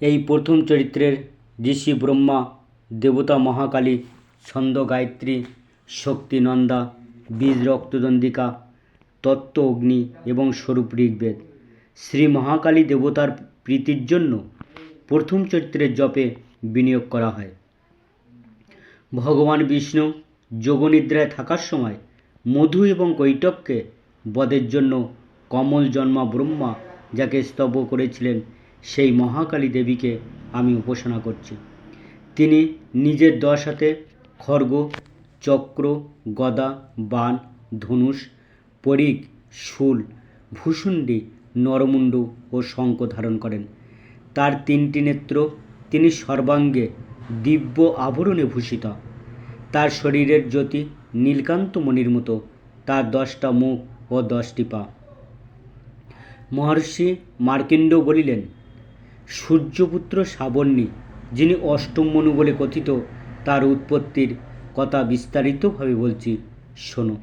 এই প্রথম চরিত্রের ঋষি ব্রহ্মা, দেবতা মহাকালী, ছন্দ গায়ত্রী শক্তি নন্দা বীজ রক্তদন্দিকা তত্ত্ব অগ্নি এবং স্বরূপ ঋগ্বেদ। শ্রী মহাকালী দেবতার প্রীতির জন্য প্রথম চরিত্রের জপে বিনিয়োগ করা হয়। ভগবান বিষ্ণু যোগনিদ্রায় থাকার সময় মধু এবং কৈটবকে বধের জন্য কমল জন্মা ব্রহ্মা যাকে স্তব করেছিলেন সেই মহাকালী দেবীকে আমি উপাসনা করছি। তিনি নিজের দশ হাতে চক্র, গদা, বাণ, ধনুষ পরিক শুল, ভূষুণ্ডি, নরমুণ্ড ও শঙ্খ ধারণ করেন। তার তিনটি নেত্র তিনি সর্বাঙ্গে দিব্য আভরণে ভূষিত। তার শরীরের জ্যোতি নীলকান্ত মণির মতো, তার দশটা মুখ ও দশটি পা। মহর্ষি মার্কেন্ড বলিলেন সূর্যপুত্র সাবর্ণী যিনি অষ্টম মনু বলে কথিত, তার উৎপত্তির কথা বিস্তারিতভাবে বলছি। শোনো,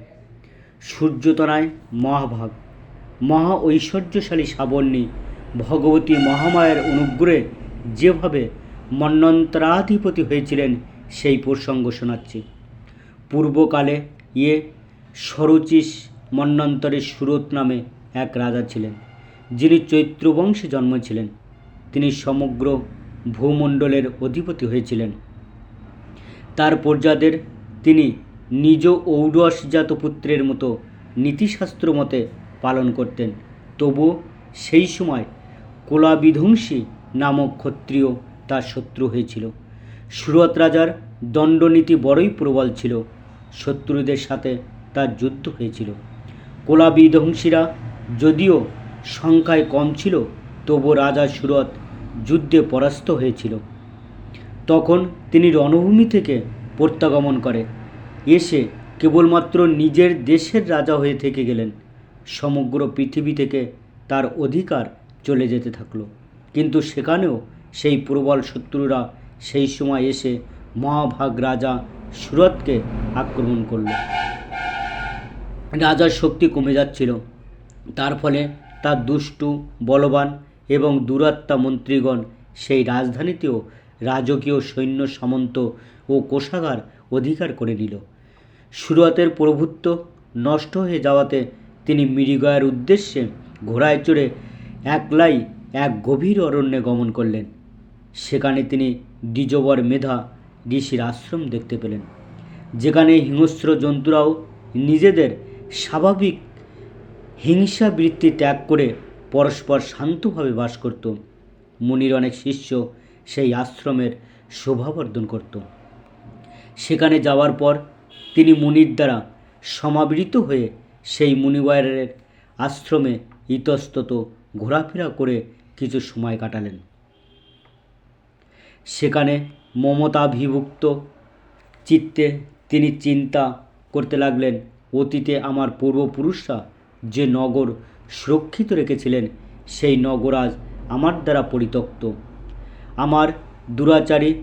সূর্যতনায় মহাভাগ। মহা ঐশ্বর্যশালী সাবর্ণী ভগবতী মহামায়ের অনুগ্রহে যেভাবে মন্বন্তরাধিপতি হয়েছিলেন, সেই প্রসঙ্গ শোনাচ্ছি। পূর্বকালে ইয়ে সরুচিস মন্বন্তরের সুরত নামে এক রাজা ছিলেন, যিনি চৈত্রবংশে জন্মেছিলেন তিনি সমগ্র ভূমণ্ডলের অধিপতি হয়েছিলেন। তার প্রজাদের তিনি নিজ ঔরসজাত পুত্রের মতো নীতিশাস্ত্র মতে পালন করতেন। তবু সেই সময় কোলাবিধ্বংসী নামক ক্ষত্রিয় তার শত্রু হয়েছিল। সুরত রাজার দণ্ডনীতি বড়ই প্রবল ছিল। শত্রুদের সাথে তার যুদ্ধ হয়েছিল। কোলাবিধ্বংসীরা যদিও সংখ্যায় কম ছিল তবু রাজা সুরত যুদ্ধে পরাস্ত হয়েছিল। তখন তিনি রণভূমি থেকে প্রত্যাগমন করে। এসে কেবলমাত্র নিজের দেশের রাজা হয়ে থেকে গেলেন। সমগ্র পৃথিবী থেকে তার অধিকার চলে যেতে থাকল। কিন্তু সেখানেও সেই প্রবল শত্রুরা সেই সময় এসে মহাভাগ রাজা সুরতকে আক্রমণ করল। রাজার শক্তি কমে যাচ্ছিল। তার ফলে তার দুষ্টু, বলবান এবং দুরাত্মা মন্ত্রীগণ, সেই রাজধানীতেও রাজকীয় সৈন্য সামন্ত ও কোষাগার অধিকার করে নিল। সুরতের প্রভুত্ব নষ্ট হয়ে যাওয়াতে তিনি মৃগয়ের উদ্দেশ্যে ঘোড়ায় চড়ে একলাই এক গভীর অরণ্যে গমন করলেন। সেখানে তিনি দ্বিজবর মেধা ঋষির আশ্রম দেখতে পেলেন। যেখানে হিংস্র জন্তুরাও নিজেদের স্বাভাবিক হিংসা বৃত্তি ত্যাগ করে পরস্পর শান্তভাবে বাস করত। মুনির অনেক শিষ্য সেই আশ্রমের শোভাবর্ধন করত। সেখানে যাওয়ার পর তিনি মুনির দ্বারা সমাবৃত হয়ে সেই মুনিবয়ের আশ্রমে ইতস্তত ঘোরাফেরা করে কিছু সময় কাটালেন। সেখানে মমতাভিভুক্ত চিত্তে তিনি চিন্তা করতে লাগলেন, অতীতে আমার পূর্বপুরুষরা যে নগর সুরক্ষিত রেখেছিলেন সেই নগরাজ আমার দ্বারা পরিত্যক্ত। আমার দুরাচারী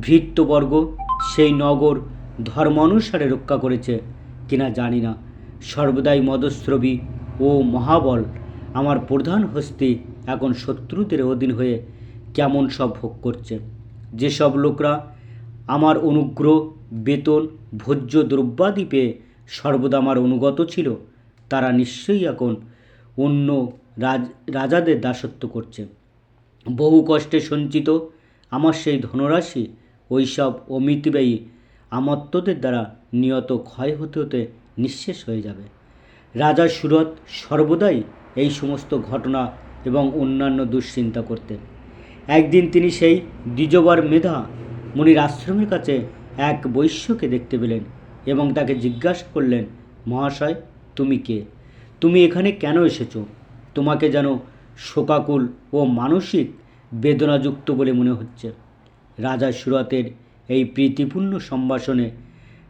ভৃত্যবর্গ সেই নগর ধর্মানুসারে রক্ষা করেছে কিনা জানি না। সর্বদাই মদস্রবী ও মহাবল আমার প্রধান হস্তি এখন শত্রুদের অধীন হয়ে কেমন সব ভোগ করছে। যেসব লোকরা আমার অনুগ্রহ, বেতন, ভোজ্য দ্রব্যাদি পেয়ে সর্বদা আমার অনুগত ছিল, তারা নিশ্চয়ই এখন অন্য রাজ, রাজাদের দাসত্ব করছে। বহু কষ্টে সঞ্চিত আমার সেই ধনরাশি ওইসব অমিতব্যয়ী আমত্তদের দ্বারা নিয়ত ক্ষয় হতে হতে নিঃশেষ হয়ে যাবে। রাজা সুরত সর্বদাই এই সমস্ত ঘটনা এবং অন্যান্য দুশ্চিন্তা করতেন। একদিন তিনি সেই দ্বিজবার মেধা মুনির আশ্রমের কাছে এক বৈশ্যকে দেখতে পেলেন এবং তাকে জিজ্ঞাসা করলেন, মহাশয়, তুমি কে? তুমি এখানে কেন এসেছ? তোমাকে যেন শোকাকুল ও মানসিক বেদনাযুক্ত বলে মনে হচ্ছে। রাজা সুরতের এই প্রীতিপূর্ণ সম্ভাষণে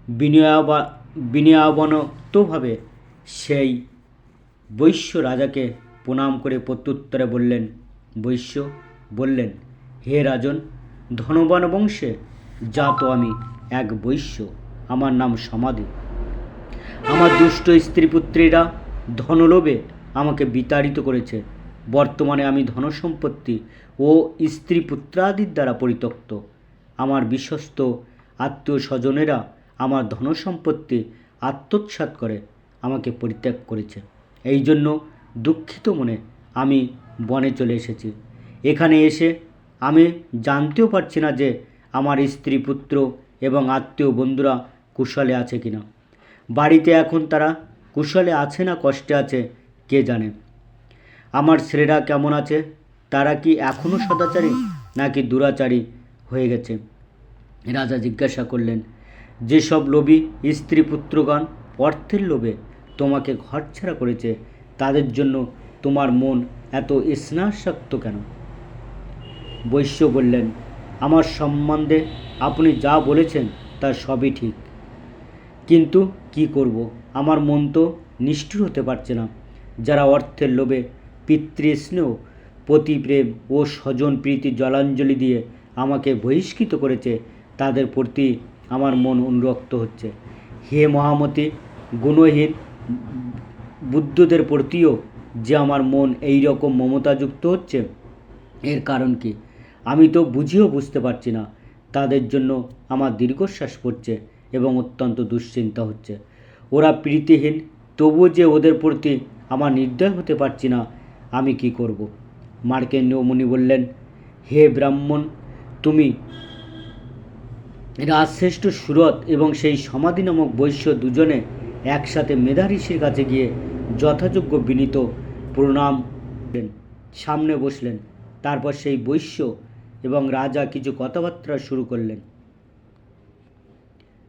বিনয়াবা, বিনয়াবনতভাবে সেই বৈশ্য রাজাকে প্রণাম করে প্রত্যুত্তরে বললেন, বৈশ্য, বললেন, হে রাজন, ধনবান বংশে জাত আমি এক বৈশ্য, আমার নাম সমাধি। আমার দুষ্ট স্ত্রী পুত্রীরা ধনলোভে আমাকে বিতাড়িত করেছে। বর্তমানে আমি ধনসম্পত্তি ও স্ত্রী পুত্রাদির দ্বারা পরিত্যক্ত। আমার বিশ্বস্ত আত্মীয় স্বজনেরা আমার ধনসম্পত্তি আত্মসাৎ করে আমাকে পরিত্যাগ করেছে। এই জন্য দুঃখিত মনে আমি বনে চলে এসেছি। এখানে এসে আমি জানতেও পারছি না যে আমার স্ত্রী পুত্র এবং আত্মীয় বন্ধুরা কুশলে আছে কিনা। বাড়িতে এখন তারা কুশলে আছে না কষ্টে আছে, কে জানে? আমার ছেলেরা কেমন আছে? তারা কি এখনও সদাচারী নাকি দুরাচারী হয়ে গেছে? রাজা জিজ্ঞাসা করলেন, যেসব লোভী স্ত্রী পুত্রগণ অর্থের লোভে তোমাকে ঘরছাড়া করেছে, তাদের জন্য তোমার মন এত স্নাসক্ত কেন? বৈশ্য বললেন, আমার সম্বন্ধে আপনি যা বলেছেন তা সবই ঠিক। কিন্তু কি করব? আমার মন তো নিষ্ঠুর হতে পারছে না। যারা অর্থের লোভে পিতৃস্নেহ পতিপ্রেম ও স্বজন প্রীতি জলাঞ্জলি দিয়ে আমাকে বহিষ্কৃত করেছে, তাদের প্রতি আমার মন অনুরক্ত হচ্ছে। হে মহামতি, গুণহীন বুদ্ধদের প্রতিও যে আমার মন এই রকম মমতাযুক্ত হচ্ছে, এর কারণ কি? আমি তো বুঝিও বুঝতে পারছি না। তাদের জন্য আমার দীর্ঘশ্বাস পড়ছে। এবং অত্যন্ত দুশ্চিন্তা হচ্ছে। ওরা প্রীতিহীন, তবুও যে ওদের প্রতি আমার নির্দয় হতে পারছি না, আমি কি করব? মার্কেন্দ্র মুনি বললেন, হে ব্রাহ্মণ, তুমি রাজশ্রেষ্ঠ সুরত এবং সেই সমাধি নামক বৈশ্য দুজনে একসাথে মেধা ঋষির কাছে গিয়ে যথাযোগ্য বিনীত প্রণাম। সামনে বসলেন, তারপর সেই বৈশ্য এবং রাজা কিছু কথাবার্তা শুরু করলেন।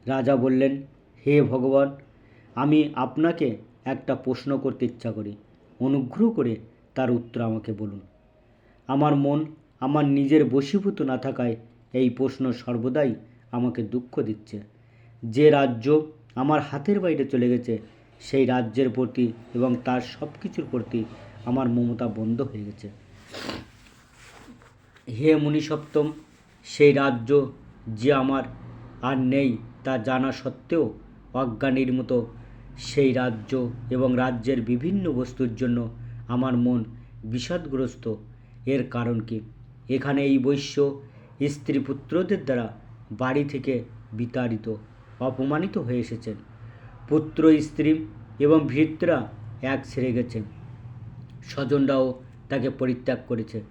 রাজা বললেন, হে ভগবান, আমি আপনাকে একটা প্রশ্ন করতে ইচ্ছা করি। অনুগ্রহ করে তার উত্তর আমাকে বলুন। আমার মন, আমার নিজের বশীভূত না থাকায় এই প্রশ্ন সর্বদাই আমাকে দুঃখ দিচ্ছে। যে রাজ্য আমার হাতের বাইরে চলে গেছে, সেই রাজ্যের প্রতি এবং তার সব কিছুর প্রতি আমার মমতা বন্ধ হয়ে গেছে। হে মুনিসপ্তম, সেই রাজ্য যে আমার আর নেই তা জানা সত্ত্বেও অজ্ঞানীর মতো সেই রাজ্য এবং রাজ্যের বিভিন্ন বস্তুর জন্য আমার মন বিষাদগ্রস্ত। এর কারণ কি? এখানে এই বৈশ্য স্ত্রী পুত্রদের দ্বারা বাড়ি থেকে বিতাড়িত, অপমানিত হয়ে এসেছেন। পুত্র, স্ত্রী এবং ভৃতরা এক ছেড়ে গেছে স্বজনরাও তাকে পরিত্যাগ করেছে।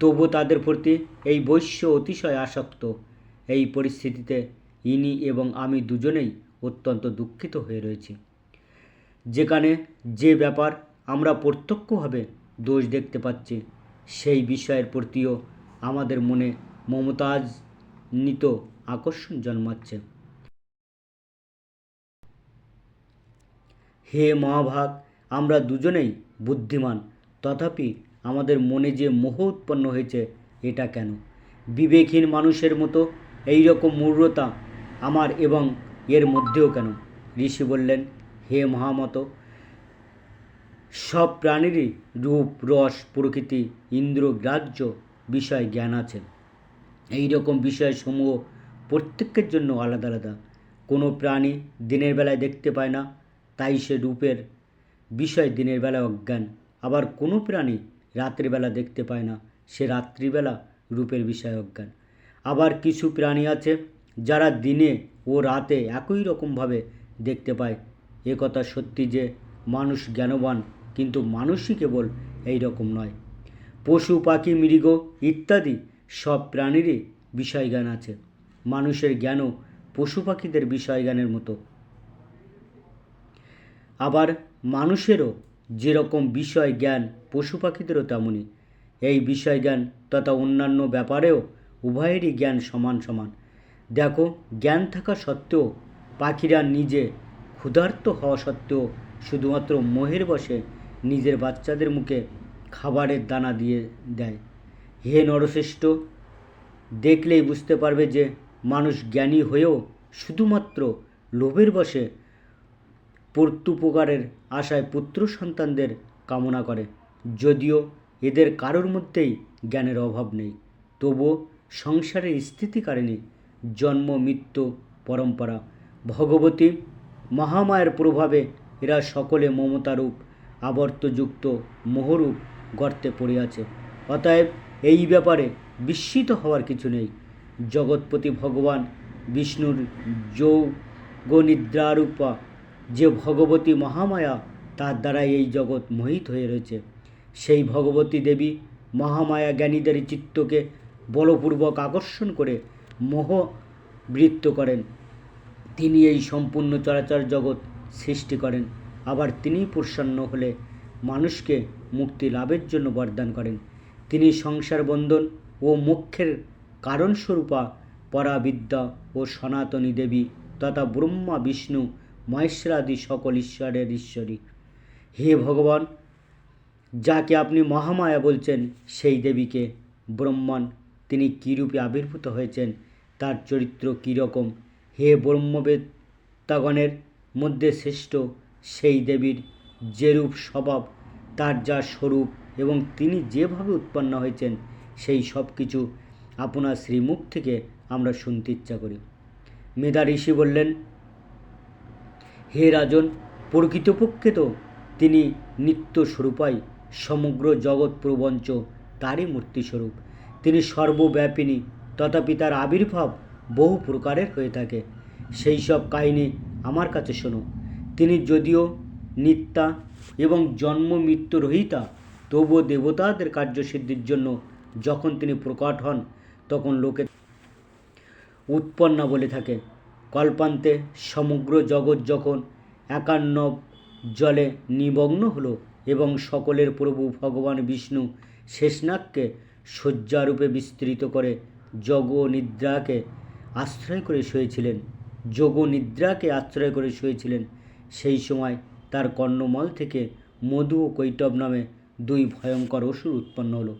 তবু তাদের প্রতি এই বৈশ্য অতিশয় আসক্ত। এই পরিস্থিতিতে ইনি এবং আমি দুজনেই অত্যন্ত দুঃখিত হয়ে রয়েছি। যেখানে যে ব্যাপার আমরা প্রত্যক্ষভাবে দোষ দেখতে পাচ্ছি, সেই বিষয়ের প্রতিও আমাদের মনে মমতাজ নিত আকর্ষণ জন্মাচ্ছে। হে মহাভাগ, আমরা দুজনেই বুদ্ধিমান, তথাপি আমাদের মনে যে মোহ উৎপন্ন হয়েছে, এটা কেন? বিবেকহীন মানুষের মতো এই রকম মূঢ়তা আমার এবং এর মধ্যেও কেন? ঋষি বললেন, হে মহামত, সব প্রাণীরই রূপ, রস, প্রকৃতি, ইন্দ্র, গ্রাহ্য বিষয় জ্ঞান আছে। এই রকম বিষয়সমূহ প্রত্যেকের জন্য আলাদা আলাদা। কোনো প্রাণী দিনের বেলায় দেখতে পায় না, তাই সে রূপের বিষয় দিনের বেলায় অজ্ঞান। আবার কোনো প্রাণী রাত্রিবেলা বেলা দেখতে পায় না, সে রাত্রিবেলা রূপের বিষয় অজ্ঞান। আবার কিছু প্রাণী আছে যারা দিনে ও রাতে একই রকমভাবে দেখতে পায়। এ কথা সত্যি যে মানুষ জ্ঞানবান, কিন্তু মানুষই কেবল এই রকম নয়। পশু, পাখি, মৃগ ইত্যাদি সব প্রাণীরই বিষয় জ্ঞান আছে। মানুষের জ্ঞানও পশু, পাখিদের বিষয় জ্ঞানের মতো। আবার মানুষেরও যেরকম বিষয় জ্ঞান পশু, পাখিদেরও তেমনই। এই বিষয় জ্ঞান তথা অন্যান্য ব্যাপারেও উভয়েরই জ্ঞান সমান সমান। দেখো, জ্ঞান থাকা সত্ত্বেও পাখিরা নিজে ক্ষুধার্ত হওয়া সত্ত্বেও শুধুমাত্র মোহের বসে নিজের বাচ্চাদের মুখে খাবারের দানা দিয়ে দেয়। হে নরশ্রেষ্ঠ, দেখলেই বুঝতে পারবে যে মানুষ জ্ঞানী হয়েও শুধুমাত্র লোভের বসে প্রত্যুপকারের আশায় পুত্র সন্তানদের কামনা করে। যদিও এদের কারোর মধ্যেই জ্ঞানের অভাব নেই, তবুও সংসারের স্থিতি স্থিতিকারিণী জন্ম, মৃত্যু, পরম্পরা। ভগবতী মহামায়ের প্রভাবে এরা সকলে মমতারূপ আবর্তযুক্ত মোহরূপ গর্তে পড়িয়াছে অতএব এই ব্যাপারে বিস্মিত হওয়ার কিছু নেই। জগৎপতি ভগবান বিষ্ণুর যোগনিদ্রারূপা যে ভগবতী মহামায়া, তার দ্বারা এই জগৎ মোহিত হয়ে রয়েছে। সেই ভগবতী দেবী মহামায়া জ্ঞানীদের চিত্তকে বলপূর্বক আকর্ষণ করে মোহবৃত্ত করেন। তিনি এই সম্পূর্ণ চরাচর জগৎ সৃষ্টি করেন। আবার তিনি প্রসন্ন হলে মানুষকে মুক্তি লাভের জন্য বরদান করেন। তিনি সংসার বন্ধন ও মোক্ষের কারণস্বরূপা পরাবিদ্যা ও সনাতনী দেবী তথা ব্রহ্মা, বিষ্ণু, মহেশ্বরাদি সকল ঈশ্বরের ঈশ্বরী। হে ভগবান, যাকে আপনি মহামায়া বলছেন, সেই দেবীকে ব্রহ্মাণ তিনি কীরূপে আবির্ভূত হয়েছেন? তার চরিত্র কীরকম? হে ব্রহ্মবেত্তাগণের মধ্যে শ্রেষ্ঠ, সেই দেবীর যেরূপ স্বভাব, তার যা স্বরূপ এবং তিনি যেভাবে উৎপন্ন হয়েছেন, সেই সব কিছু আপনার শ্রীমুখ থেকে আমরা শুনতে ইচ্ছা করি। মেধা ঋষি বললেন, হে রাজন, প্রকৃতপক্ষে তো তিনি নিত্য স্বরূপাই সমগ্র জগৎ প্রবঞ্চ তারই মূর্তিস্বরূপ। তিনি সর্বব্যাপিনী, তথাপি তার আবির্ভাব বহু প্রকারের হয়ে থাকে। সেই সব কাহিনী আমার কাছে শোনো। তিনি যদিও নিত্যা এবং জন্ম মৃত্যু রহিতা, তবুও দেবতাদের কার্যসিদ্ধির জন্য যখন তিনি প্রকট হন, তখন লোকে উৎপন্না বলে থাকে। কল্পান্তে সমগ্র জগৎ যখন একান্নব জলে নিমগ্ন হলো এবং সকলের প্রভু ভগবান বিষ্ণু শেষনাগকে শয্যারূপে বিস্তৃত করে যোগ নিদ্রাকে আশ্রয় করে শুয়েছিলেন। যোগ নিদ্রাকে আশ্রয় করে শুয়েছিলেন। সেই সময় তার কর্ণমল থেকে মধু ও কৈটব নামে দুই ভয়ঙ্কর অসুর উৎপন্ন হলো।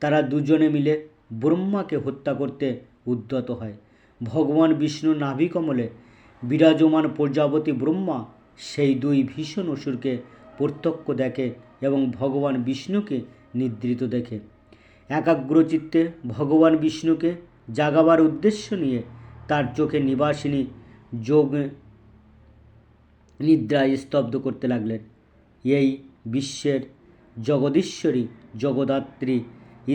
তারা দুজনে মিলে ব্রহ্মাকে হত্যা করতে উদ্যত হয়। ভগবান বিষ্ণু নাভিকমলে বিরাজমান প্রজাপতি ব্রহ্মা সেই দুই ভীষণ অসুরকে প্রত্যক্ষ দেখে এবং ভগবান বিষ্ণুকে নিদ্রিত দেখে। একাগ্রচিত্তে ভগবান বিষ্ণুকে জাগাবার উদ্দেশ্য নিয়ে তার চোখে নিবাসিনী যোগ নিদ্রায় স্তব্ধ করতে লাগলেন। এই বিশ্বের জগদীশ্বরী, জগদাত্রী,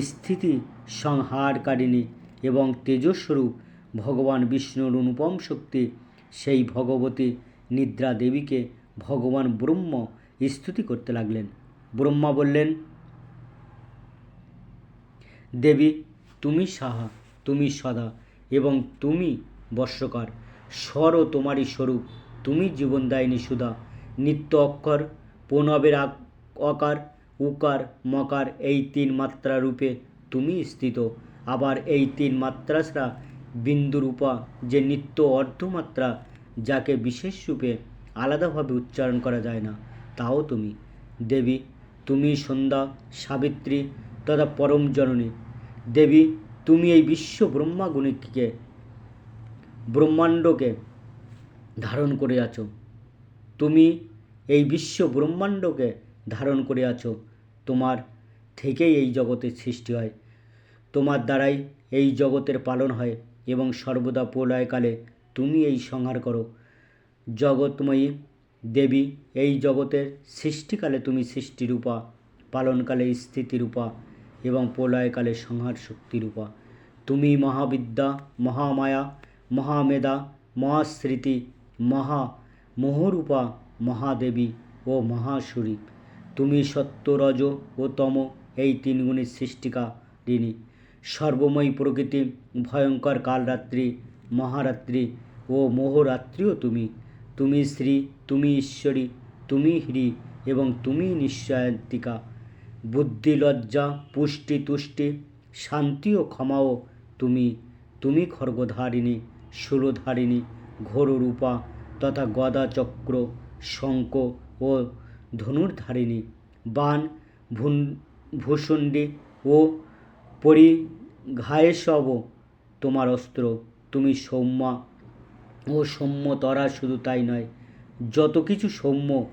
স্থিতি সংহারকারিণী এবং তেজস্বরূপ ভগবান বিষ্ণুর অনুপম শক্তি, সেই ভগবতী নিদ্রা দেবীকে ভগবান ব্রহ্ম স্তুতি করতে লাগলেন। ব্রহ্মা বললেন দেবী, তুমি সাহা, তুমি সদা এবং তুমি বর্ষকার। স্বর তোমারই স্বরূপ, তুমি জীবনদায়িনী সুধা। নিত্য অক্ষর, প্রণবের অকার, উকার, মকার এই তিন মাত্রা রূপে তুমি স্থিত। আবার এই তিন মাত্রা ছাড়া বিন্দুরূপা যে নিত্য অর্ধমাত্রা, যাকে বিশেষ রূপে আলাদাভাবে উচ্চারণ করা যায় না, তাও তুমি। দেবী, তুমি সন্ধ্যা, সাবিত্রী তথা পরম জননী। দেবী, তুমি এই বিশ্ব ব্রহ্মাগুণিককে ব্রহ্মাণ্ডকে ধারণ করে আছো। তুমি এই বিশ্ব ব্রহ্মাণ্ডকে ধারণ করে আছো। তোমার থেকেই এই জগতের সৃষ্টি হয়। তোমার দ্বারাই এই জগতের পালন হয় এবং সর্বদা প্রলয়কালে তুমি এই সংহার করো। জগৎময়ী দেবী, এই জগতের সৃষ্টিকালে তুমি সৃষ্টিরূপা, পালনকালে স্থিতিরূপা এবং প্রলয়কালে সংহার শক্তিরূপা তুমি মহাবিদ্যা, মহামায়া, মহামেধা, মহাস্মৃতি, মহা মোহরূপা, মহাদেবী ও মহাসুরী তুমি সত্য রজ ও তম এই তিন সৃষ্টিকা সৃষ্টিকারিণী সর্বময়ী প্রকৃতি, ভয়ঙ্কর কালরাত্রি, মহারাত্রি ও মোহরাত্রিও তুমি। তুমি শ্রী, তুমি ঈশ্বরী, তুমি হ্রি এবং তুমি নিশ্চয়ান্তিকা। বুদ্ধি লজ্জা পুষ্টি তুষ্টি, শান্তি ও ক্ষমাও তুমি। তুমি খর্গধারিণী শূলধারিণী ঘোররূপা, তথা গদা চক্র, শঙ্খ ও ধনুর্ধারিণী। বাণ ভুন, ভূষণ্ডী ও পরিঘায়েসব তোমার অস্ত্র। তুমি সৌম্যা ও সৌম্যতরা শুধু তাই নয়, যত কিছু সৌম্য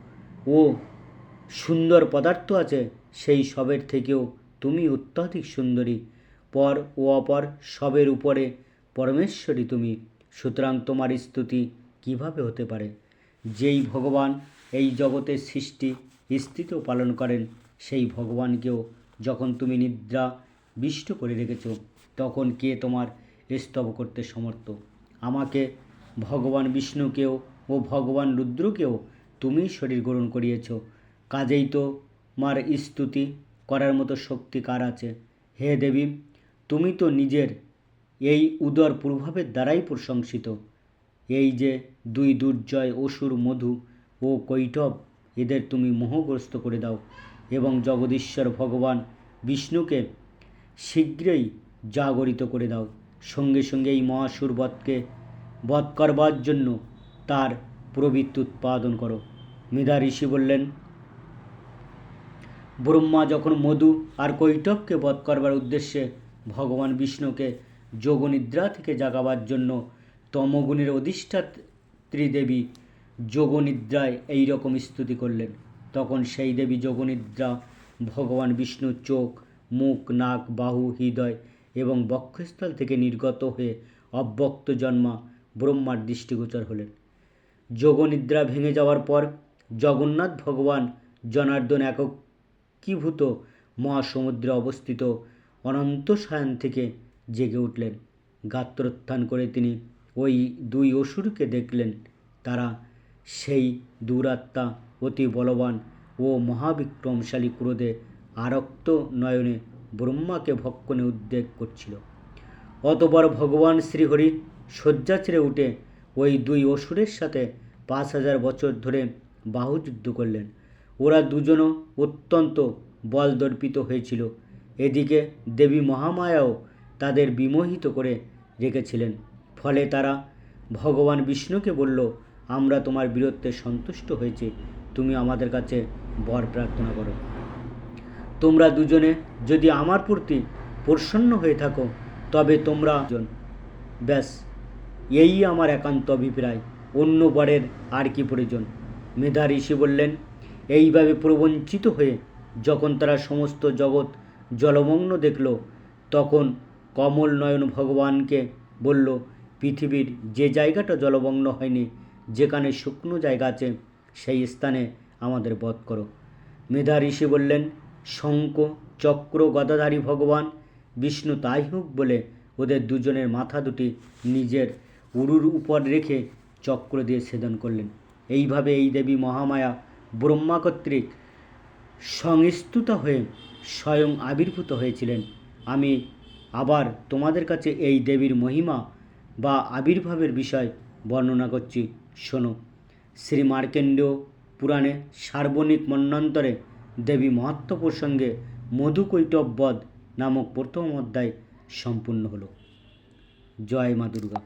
ও সুন্দর পদার্থ আছে সেই সবের থেকেও তুমি অত্যাধিক সুন্দরী। পর ও অপর সবের উপরে পরমেশ্বরী তুমি। সুতরাং তোমার স্তুতি কীভাবে হতে পারে? যেই ভগবান এই জগতের সৃষ্টি, স্থিত পালন করেন, সেই ভগবানকেও যখন তুমি নিদ্রা বিষ্ট করে রেখেছ, তখন কে তোমার স্তব করতে সমর্থ? আমাকে ভগবান বিষ্ণুকেও ও ভগবান রুদ্রকেও তুমি শরীর গ্রহণ করিয়েছ। কাজেই তো মার স্তুতি করার মতো শক্তি কার আছে? হে দেবী, তুমি তো নিজের এই উদর প্রভাবের দ্বারাই প্রশংসিত। এই যে দুই দুর্জয় অসুর মধু ও কৈটব, এদের তুমি মোহগ্রস্ত করে দাও এবং জগদীশ্বর ভগবান বিষ্ণুকে শীঘ্রই জাগরিত করে দাও। সঙ্গে সঙ্গে এই মহাসুর বধকে বধ করবার জন্য তার প্রবৃত্তি উৎপাদন করো। মেধা ঋষি বললেন ব্রহ্মা যখন মধু আর কৈটবকে বধ করবার উদ্দেশ্যে ভগবান বিষ্ণুকে যোগনিদ্রা থেকে জাগাবার জন্য তমগুণের অধিষ্ঠাত্রী দেবী যোগনিদ্রায় এই রকম স্তুতি করলেন। তখন সেই দেবী যোগনিদ্রা, ভগবান বিষ্ণুর চোখ, মুখ, নাক, বাহু, হৃদয় এবং বক্ষস্থল থেকে নির্গত হয়ে অব্যক্ত জন্মা ব্রহ্মার দৃষ্টিগোচর হলেন। যোগনিদ্রা ভেঙে যাওয়ার পর জগন্নাথ ভগবান জনার্দন একীভূত মহাসমুদ্রে অবস্থিত অনন্ত সায়ন থেকে জেগে উঠলেন। গাত্রোত্থান করে তিনি ওই দুই অসুরকে দেখলেন। তারা সেই দুরাত্মা অতি বলবান ও মহাবিক্রমশালী ক্রোধে আরক্ত নয়নে ব্রহ্মাকে ভক্ষণে উদ্বেগ করছিল। অতপর ভগবান শ্রীহরি শয্যা ছেড়ে উঠে ওই দুই অসুরের সাথে পাঁচ হাজার বছর ধরে বাহুযুদ্ধ করলেন। ওরা দুজনও অত্যন্ত বলদর্পিত হয়েছিল। এদিকে দেবী মহামায়াও তাদের বিমোহিত করে রেখেছিলেন। ফলে তারা, ভগবান বিষ্ণুকে বলল, আমরা তোমার বীরত্বে সন্তুষ্ট হয়েছি। তুমি আমাদের কাছে বর প্রার্থনা করো। তোমরা দুজনে যদি আমার প্রতি প্রসন্ন হয়ে থাকো, তবে তোমরা জন ব্যাস, এই আমার একান্ত অভিপ্রায়। অন্য বরের আর কি প্রয়োজন? মেধা ঋষি বললেন এইভাবে প্রবঞ্চিত হয়ে যখন তারা সমস্ত জগৎ জলমগ্ন দেখল, তখন কমল নয়ন ভগবানকে বলল, পৃথিবীর যে জায়গাটা জলমগ্ন হয়নি, যেখানে শুকনো জায়গা আছে, সেই স্থানে আমাদের বধ করো। মেধা ঋষি বললেন, শঙ্খ, চক্র, গদাধারী ভগবান, বিষ্ণু তাই হোক বলে ওদের দুজনের মাথা দুটি নিজের উরুর উপর রেখে চক্র দিয়ে ছেদন করলেন। এইভাবে এই দেবী মহামায়া ব্রহ্মা কর্তৃক সংস্তুতা হয়ে স্বয়ং আবির্ভূত হয়েছিলেন। আমি আবার তোমাদের কাছে এই দেবীর মহিমা বা আবির্ভাবের বিষয় বর্ণনা করছি। শোনো, শ্রী মার্কেন্ডীয় পুরাণে সার্বণিক মন্বন্তরে দেবী মহাত্ম প্রসঙ্গে মধুকৈটববধ নামক প্রথম অধ্যায় সম্পূর্ণ হলো। জয় মা দুর্গা।